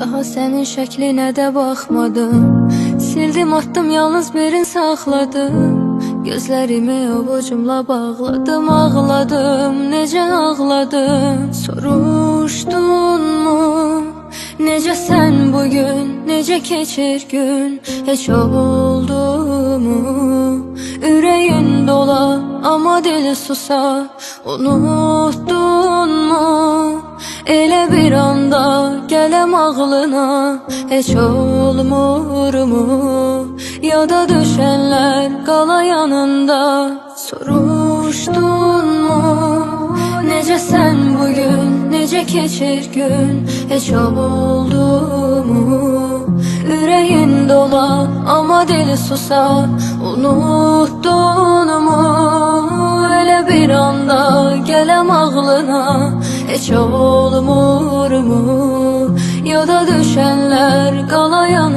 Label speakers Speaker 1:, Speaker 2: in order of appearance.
Speaker 1: Daha senin şəklinə də baxmadım Sildim attım yalnız birini saxladım. Gözlərimi ovucumla bağladım Ağladım, necə ağladım? Soruşdunmu Necə sən bugün, necə keçir gün? Heç oldu mu? Ürəyin dola, amma dili susa. Unuttun mu Elə bir anda gələm ağlına. Heç olmur mu? Yada düşənlər qala yanında Soruşdun mu? Necə sən bugün, necə keçir gün? Heç oldu mu? Ürəyin dola, amma dili susa Unuttun mu? Elə bir anda gələm ağlına. Heç olmur mu? Yada düşənlər qala yanında